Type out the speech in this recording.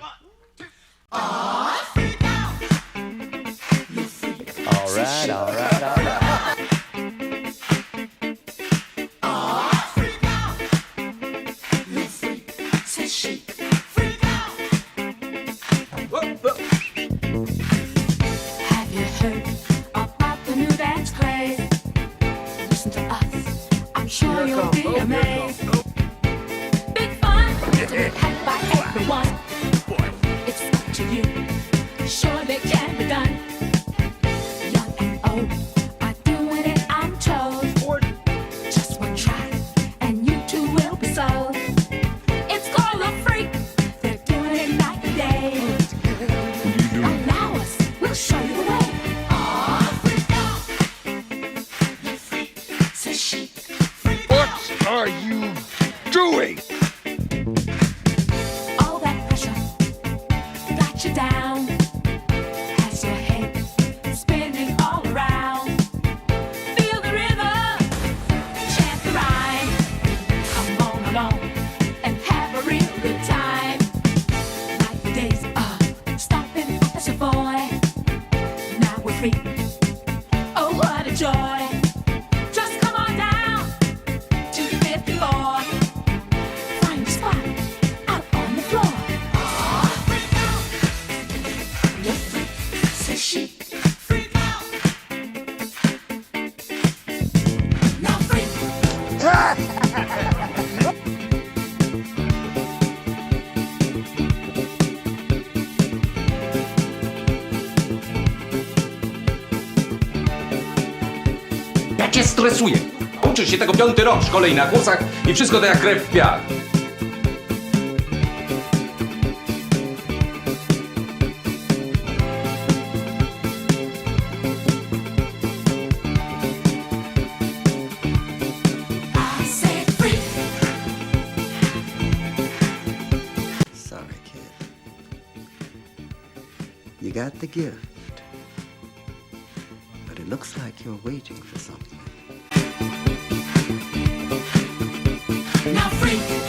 All right, all right, all right. Sure you'll be amazed. Big fun are you doing? All that pressure got you down. Has your head spinning all around. Feel the rhythm, chant the rhyme. Come on along and have a real good time. Like the days of stopping as a boy. Now we're free. Oh, what a joy! Cię stresuję. Uczysz się tego piąty rok w szkole i na kursach i wszystko to jak krew w piach. You got the gift. But it looks like you're waiting for something. Now freak.